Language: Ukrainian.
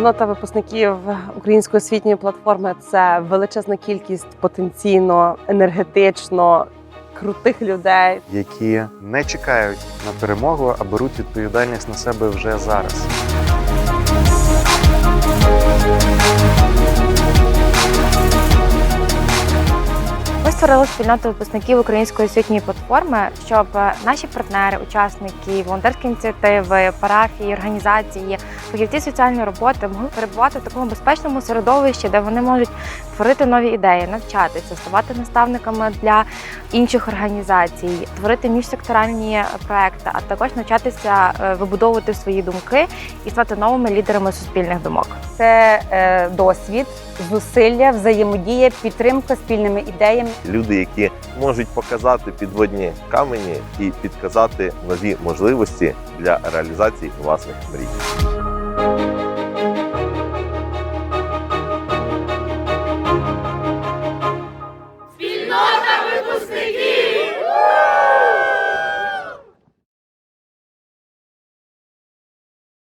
Спільнота випускників української освітньої платформи це величезна кількість потенційно енергетично крутих людей. які не чекають на перемогу, а беруть відповідальність на себе вже зараз. Створили спільноту випускників української освітньої платформи, щоб е, наші партнери, учасники, волонтерські ініціативи, парафії, організації, фахівці соціальної роботи могли перебувати в такому безпечному середовищі, де вони можуть творити нові ідеї, навчатися, ставати наставниками для інших організацій, творити міжсекторальні проекти, а також навчатися е, вибудовувати свої думки і стати новими лідерами суспільних думок. Це е, досвід, зусилля, взаємодія, підтримка спільними ідеями люди, які можуть показати підводні камені і підказати нові можливості для реалізації власних мрій. Спільнота випускників!